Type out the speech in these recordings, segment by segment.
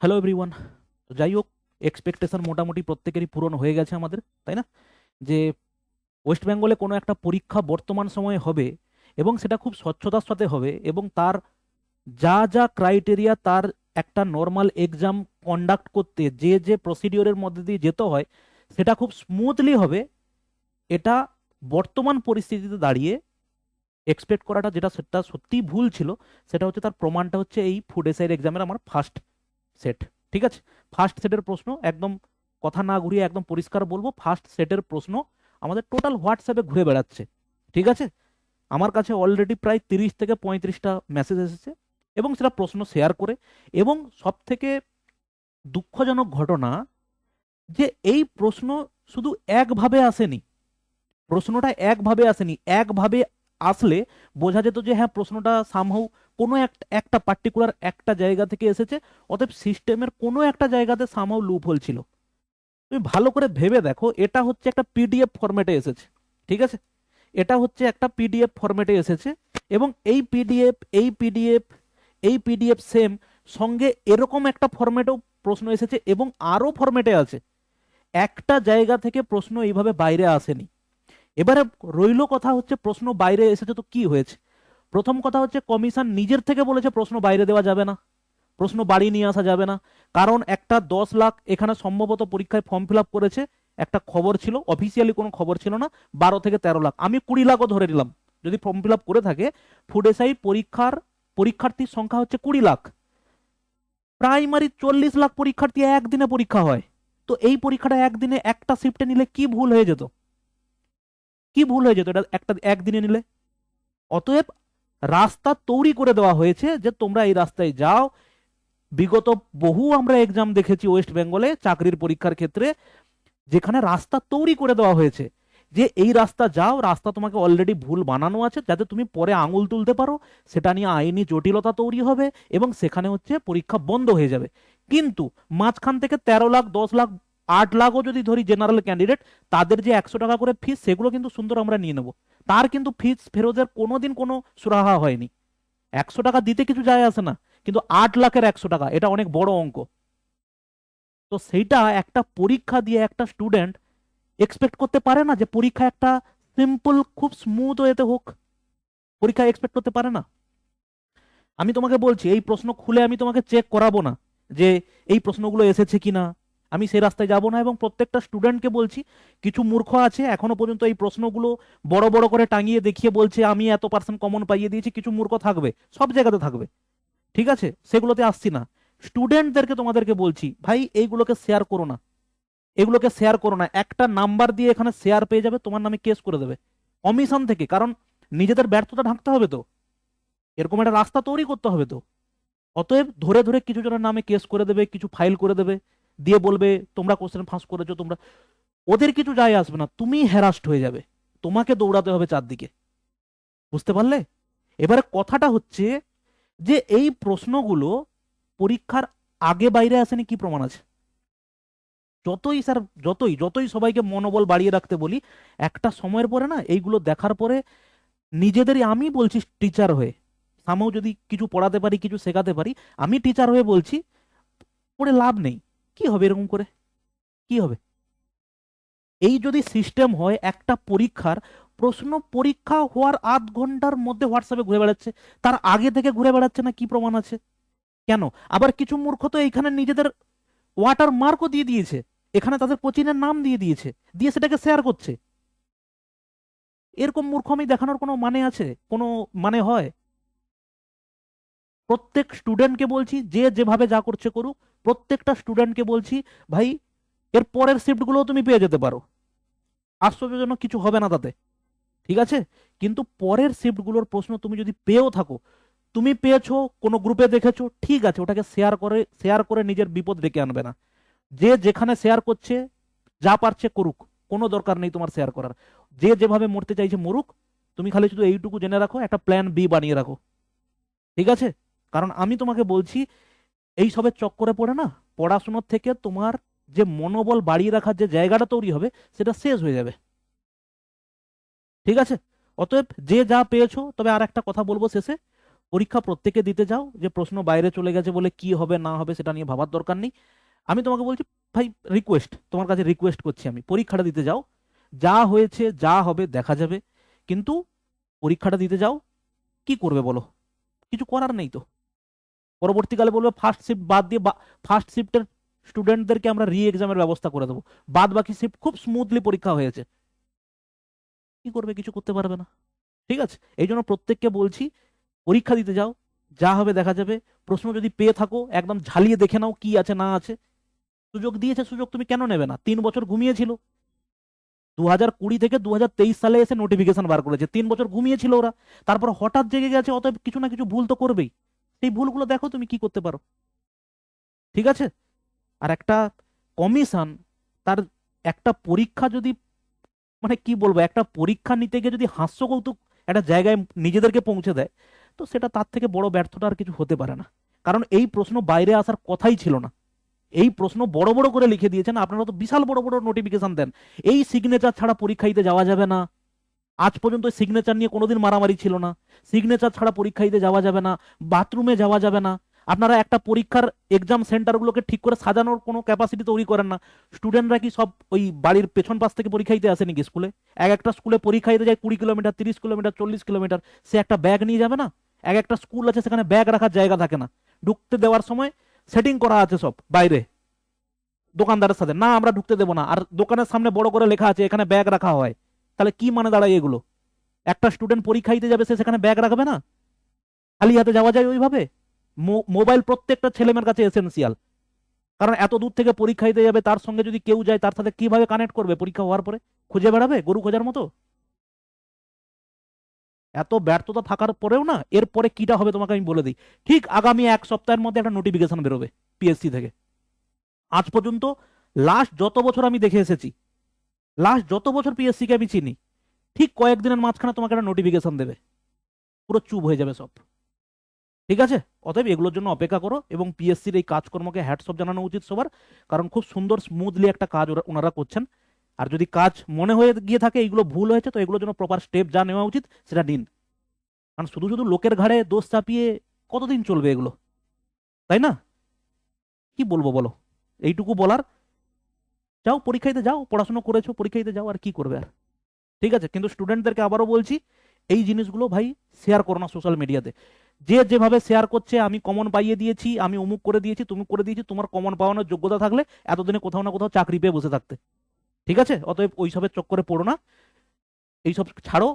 Hello everyone যাই হোক expectation মোটামুটি প্রত্যেকেরই পূরণ হয়ে গেছে আমাদের, তাই না? যে ওয়েস্ট বেঙ্গলে কোনো একটা পরীক্ষা বর্তমান সময়ে হবে এবং সেটা খুব স্বচ্ছতার সাথে হবে এবং তার যা যা ক্রাইটেরিয়া তার একটা নর্মাল এক্সাম কন্ডাক্ট করতে, যে যে প্রসিডিওরের মধ্যে দিয়ে যেতে হয়, সেটা খুব স্মুথলি হবে। এটা বর্তমান পরিস্থিতিতে দাঁড়িয়ে এক্সপেক্ট করাটা যেটা সেটা সত্যিই ভুল ছিল, সেটা হচ্ছে তার প্রমাণটা হচ্ছে এই ফুড এসআইয়ের এক্সামের আমার ফার্স্ট সেট ঠিক আছে? ফার্স্ট সেটের প্রশ্ন, একদম কথা না ঘুরিয়ে একদম পরিষ্কার বলব ফার্স্ট সেটের প্রশ্ন, আমাদের টোটাল হোয়াটসঅ্যাপে ঘুরে বেড়াচ্ছে, ঠিক আছে? আমার কাছে অলরেডি প্রায় তিরিশ থেকে পঁয়ত্রিশটা মেসেজ এসেছে এবং সেটা প্রশ্ন শেয়ার করে এবং সব থেকে দুঃখজনক ঘটনা যে এই প্রশ্ন শুধু একভাবে আসেনি, প্রশ্নটা একভাবে আসেনি, একভাবে আসলে বোঝা যেত যে হ্যাঁ প্রশ্নটা সামহাউ কোনো এক- একটা পার্টিকুলার একটা জায়গা থেকে এসেছে, অতএব সিস্টেমের কোনো একটা জায়গাতে সামহাউ লুপ হোল ছিল। তুমি ভালো করে ভেবে দেখো, এটা হচ্ছে একটা পিডিএফ ফরম্যাটে এসেছে, ঠিক আছে? এটা হচ্ছে একটা পিডিএফ ফরম্যাটে এসেছে, এবং এই পিডিএফ এই পিডিএফ এই পিডিএফ সেম সঙ্গে এরকম একটা ফরম্যাটেও প্রশ্ন এসেছে, এবং আরও ফরম্যাটে আছে। একটা জায়গা থেকে প্রশ্ন এইভাবে বাইরে আসেনি। এবারে রইল কথা হচ্ছে প্রশ্ন বাইরে এসেছে তো কি হয়েছে? প্রথম কথা হচ্ছে কমিশন নিজের থেকে বলেছে প্রশ্ন বাইরে দেওয়া যাবে না, প্রশ্ন বাড়ি নিয়ে আসা যাবে না। কারণ একটা দশ লাখ এখানে সম্ভবত পরীক্ষায় ফর্ম ফিল করেছে, একটা খবর ছিল অফিসিয়ালি কোনো খবর ছিল না, বারো থেকে তেরো লাখ। আমি কুড়ি লাখও ধরে নিলাম, যদি ফর্ম ফিল করে থাকে ফুড এসআই পরীক্ষার, পরীক্ষার্থীর সংখ্যা হচ্ছে কুড়ি লাখ। প্রাইমারি চল্লিশ লাখ পরীক্ষার্থী একদিনে পরীক্ষা হয়। তো এই পরীক্ষাটা একদিনে একটা শিফটে নিলে কি ভুল হয়ে যেত? কি ভুল হয়ে যেত? এটা একটা একদিনে নিলে? অতএব রাস্তা তৈরি করে দেওয়া হয়েছে যে তোমরা এই রাস্তায় যাও। বিগত বহু আমরা এক্সাম দেখেছি ওয়েস্ট বেঙ্গলে চাকরির পরীক্ষার ক্ষেত্রে, যেখানে রাস্তা তৈরি করে দেওয়া হয়েছে যে এই রাস্তা যাও, রাস্তা তোমাকে অলরেডি ভুল বানানো আছে, যাতে তুমি পরে আঙুল তুলতে পারো, সেটা নিয়ে আইনি জটিলতা তৈরি হবে এবং সেখানে হচ্ছে পরীক্ষা বন্ধ হয়ে যাবে। কিন্তু মাঝখান থেকে তেরো লাখ, দশ লাখ আট লাখও যদি ধরি জেনারেল ক্যান্ডিডেট তাদের যে একশো টাকা করে ফিস সেগুলো কিন্তু সুন্দর আমরা নিয়ে নেব। তার কিন্তু ফিস ফেরতের কোনোদিন কোনো সুরাহা হয়নি। একশো টাকা দিতে কিছু যায় আসে না, কিন্তু আট লাখের একশো টাকা, এটা অনেক বড় অঙ্ক। তো সেইটা একটা পরীক্ষা দিয়ে একটা স্টুডেন্ট এক্সপেক্ট করতে পারে না যে পরীক্ষা একটা সিম্পল খুব স্মুথ ওয়েতে হোক। পরীক্ষা এক্সপেক্ট করতে পারে না। আমি তোমাকে বলছি, এই প্রশ্ন খুলে আমি তোমাকে চেক করাবো না যে এই প্রশ্নগুলো এসেছে কিনা। আমি সেই রাস্তায় যাব না এবং প্রত্যেকটা স্টুডেন্টকে বলছি, কিছু মূর্খ আছে, এখনও পর্যন্ত এই প্রশ্নগুলো বড় বড় করে টাঙিয়ে দেখিয়ে বলছে, আমি এত পার্সেন্ট কমন পাইয়ে দিয়েছি, কিছু মূর্খ থাকবে, সব জায়গাতে থাকবে। ঠিক আছে? সেগুলোতে আসছি না। স্টুডেন্টদেরকে তোমাদেরকে বলছি, ভাই, এইগুলোকে শেয়ার করো না। এগুলোকে শেয়ার করো না। একটা নাম্বার দিয়ে এখানে শেয়ার পেয়ে যাবে, তোমার নামে কেস করে দেবে। কমিশন থেকে, কারণ নিজেদের ব্যর্থতা ঢাকতে হবে তো। এরকম একটা রাস্তা তৈরি করতে হবে তো। অতএব ধরে ধরে কিছু জনের নামে কেস করে দেবে, কিছু ফাইল করে দেবে। দিয়ে বলবে, তোমরা কোশ্চেন ফাঁস করেছ, তোমরা ওদের কিছু যায় আসবে না তুমি হ্যারাস্ট হয়ে যাবে। তোমাকে দৌড়াতে হবে চারদিকে। বুঝতে পারলে? এবারে কথাটা হচ্ছে যে, এই প্রশ্নগুলো পরীক্ষার আগে বাইরে আসেনি কি প্রমাণ আছে? যতই স্যার যতই যতই সবাইকে মনোবল বাড়িয়ে রাখতে বলি, একটা সময়ের পরে না, এইগুলো দেখার পরে নিজেদেরই আমি বলছি টিচার হয়ে। সামাও যদি কিছু পড়াতে পারি, কিছু শেখাতে পারি, আমি টিচার হয়ে বলছি, পড়ে লাভ নেই। কি হবে এরকম করে? কি হবে? এই যদি সিস্টেম হয়, একটা পরীক্ষার, প্রশ্ন পরীক্ষা হওয়ার আধ ঘণ্টার মধ্যে হোয়াটসঅ্যাপে ঘুরে বেড়াচ্ছে। তার আগে থেকে ঘুরে বেড়াচ্ছে না কি প্রমাণ আছে? কেন? আবার কিছু মূর্খ তো এইখানে নিজেদের ওয়াটার মার্কও দিয়ে দিয়েছে। এখানে তাদের কোচিনের নাম দিয়ে দিয়েছে। দিয়ে সেটাকে শেয়ার করছে। এরকম মূর্খ আমি দেখানোর কোনো মানে আছে? কোনো মানে হয়? প্রত্যেক স্টুডেন্টকে বলছি, যে যেভাবে যা করছে করুক প্রত্যেকটা স্টুডেন্টকে বলছি, ভাই, এর পরের শিফটগুলোও তুমি পেয়ে যেতে পারো। আশ্চর্যজনক কিছু হবে না তাতে। ঠিক আছে? কিন্তু পরের শিফটগুলোর প্রশ্ন তুমি যদি পেয়েও থাকো, তুমি পেয়েছ, কোনো গ্রুপে দেখেছ, ঠিক আছে, ওটাকে শেয়ার করে শেয়ার করে নিজের বিপদ ডেকে আনবে না। যে যেখানে শেয়ার করছে, যা পারছে করুক, কোনো দরকার নেই তোমার শেয়ার করার। যে যেভাবে মরতে চাইছে মরুক, তুমি খালি শুধু এইটুকু জেনে রাখো, একটা প্ল্যান বি বানিয়ে রাখো। ঠিক আছে? কারণ আমি তোমাকে বলছি এই সবের চক্করে পড়ে না? পড়াশোনার থেকে তোমার যে মনোবল বাড়িয়ে রাখার যে জায়গাটা তৈরি হবে, সেটা শেষ হয়ে যাবে। ঠিক আছে? অতএব যে যা পেয়েছ, তবে আর একটা কথা বলব শেষে। পরীক্ষা প্রত্যেকে দিতে যাও, যে প্রশ্ন বাইরে চলে গেছে বলে কি হবে, না হবে, সেটা নিয়ে ভাবার দরকার নেই। আমি তোমাকে বলছি, ভাই রিকোয়েস্ট তোমার কাছে রিকোয়েস্ট করছি আমি। পরীক্ষাটা দিতে যাও। যা হয়েছে, যা হবে, দেখা যাবে। কিন্তু পরীক্ষাটা দিতে যাও, কি করবে বলো? কিছু করার নেই তো। পরবর্তীকালে বলবে ফার্স্ট শিফট বাদ দিয়ে ফার্স্ট শিফটের স্টুডেন্টদেরকে আমরা রি এক্সামের ব্যবস্থা করে দেবো। বাদ বাকি শিফট খুব স্মুথলি পরীক্ষা হয়েছে। কি করবে? কিছু করতে পারবে না। ঠিক আছে? এই জন্য প্রত্যেককে বলছি, পরীক্ষা দিতে যাও, যা হবে দেখা যাবে। প্রশ্ন যদি পেয়ে থাকো, একদম ঝালিয়ে দেখে নাও কি আছে, না আছে। সুযোগ দিয়েছে, সুযোগ তুমি কেন নেবে না? তিন বছর ঘুমিয়েছিল। দু হাজার কুড়ি থেকে দু হাজার তেইশ সালে এসে নোটিফিকেশন বার করেছে। তিন বছর ঘুমিয়েছিল ওরা। তারপর হঠাৎ জেগে গেছে, অতএব কিছু না কিছু ভুল তো করবেই। সেই ভুলগুলো দেখো তুমি কি করতে পারো। ঠিক আছে? আর একটা কমিশন, তার একটা পরীক্ষা যদি মানে কি বলব, একটা পরীক্ষা নিতে গিয়ে যদি হাস্য কৌতুক একটা জায়গায় নিজেদেরকে পৌঁছে দেয়, তো সেটা তার থেকে বড় ব্যর্থতা আর কিছু হতে পারে না। কারণ এই প্রশ্ন বাইরে আসার কথাই ছিল না। এই প্রশ্ন বড় বড় করে লিখে দিয়েছেন, আপনারা তো বিশাল বড় বড় নোটিফিকেশন দেন। এই সিগনেচার ছাড়া পরীক্ষা দিতে যাওয়া যাবে না। আজ পর্যন্ত সিগনেচার নিয়ে কোনোদিন মারামারি ছিল না। সিগনেচার ছাড়া পরীক্ষা দিতে যাওয়া যাবে না বাথরুমে যাওয়া যাবে না। আপনারা একটা পরীক্ষার এক্সাম সেন্টারগুলোকে ঠিক করে সাজানোর কোনো ক্যাপাসিটি তৈরি করেন না। স্টুডেন্টরা কি সব ওই বাড়ির পেছন পাশ থেকে পরীক্ষা দিতে আসে নাকি স্কুলে এক একটা স্কুলে পরীক্ষা দিতে যায় কুড়ি কিলোমিটার তিরিশ কিলোমিটার চল্লিশ কিলোমিটার সে একটা ব্যাগ নিয়ে যাবে না? এক একটা স্কুল আছে সেখানে ব্যাগ রাখার জায়গা থাকে না। ঢুকতে দেওয়ার সময় সেটিং করা আছে সব বাইরে। দোকানদারের সাথে। না, আমরা ঢুকতে দেবো না। আর দোকানের সামনে বড় করে লেখা আছে, এখানে ব্যাগ রাখা হয়। তাহলে কি মানে দাঁড়ায় এগুলো? একটা স্টুডেন্ট পরীক্ষা দিতে যাবে, সে সেখানে ব্যাগ রাখবে না? খালি হাতে যাওয়া যায় ওইভাবে? মোবাইল প্রত্যেকটা ছেলেমেয়ের কাছে এসেন্সিয়াল কারণ এত দূর থেকে পরীক্ষা দিতে যাবে, তার সঙ্গে যদি কেউ যায়, তার সাথে কীভাবে কানেক্ট করবে? পরীক্ষা হওয়ার পরে? খুঁজে বেড়াবে? গরু খোঁজার মতো? এত ব্যর্থতা থাকার পরেও না, এরপরে কিটা হবে তোমাকে আমি বলে দিই। ঠিক আগামী এক সপ্তাহের মধ্যে একটা নোটিফিকেশন বেরোবে পিএসসি থেকে। আজ পর্যন্ত লাস্ট যত বছর আমি দেখে এসেছি লাস্ট যত বছর পিএসসি কে আমি চিনি, ঠিক কয়েকদিনের মাঝখানে তোমাকে একটা নোটিফিকেশন দেবে। পুরো চুপ হয়ে যাবে সব। ঠিক আছে? অতএব এগুলোর জন্য অপেক্ষা করো এবং পিএসসির এই কাজকর্মকে হ্যাটসঅপ জানানো উচিত সবার, কারণ খুব সুন্দর স্মুথলি একটা কাজ ওরা- ওনারা করছেন। আর যদি কাজ মনে হয়ে গিয়ে থাকে, এইগুলো ভুল হয়েছে, তো এগুলোর জন্য প্রপার স্টেপ যা নেওয়া উচিত, সেটা নিন। কারণ শুধু শুধু লোকের ঘাড়ে দোষ চাপিয়ে কতদিন চলবে এগুলো? তাই না? কি বলব বলো? এইটুকু বলার যাও পরীক্ষা দিতে যাও, পড়াশোনা করেছ পরীক্ষা দিতে যাও, আর কি করবে আর? ঠিক আছে, কিন্তু স্টুডেন্টদেরকে আবারও বলছি, এই জিনিসগুলো ভাই শেয়ার করো না সোশ্যাল মিডিয়াতে যে যেভাবে শেয়ার করছে, আমি কমন পাইয়ে দিয়েছি, আমি অমুক করে দিয়েছি, তুমি করে দিয়েছি, তোমার কমন পাওয়ানোর যোগ্যতা থাকলে এতদিনে কোথাও না কোথাও চাকরি পেয়ে বসে থাকতে। ঠিক আছে? অতএব ওইসবের চক্করে পড়ো না। এইসব ছাড়ো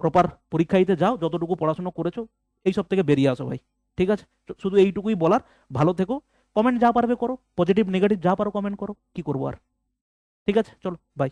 প্রপার পরীক্ষা দিতে যাও, যতটুকু পড়াশোনা করেছ এইসব থেকে বেরিয়ে আসো ভাই। ঠিক আছে? শুধু এইটুকুই বলার, ভালো থেকো। কমেন্ট যা পারবে করো পজিটিভ নেগেটিভ যা পারো কমেন্ট করো, কি করব আর? ঠিক আছে চলো বাই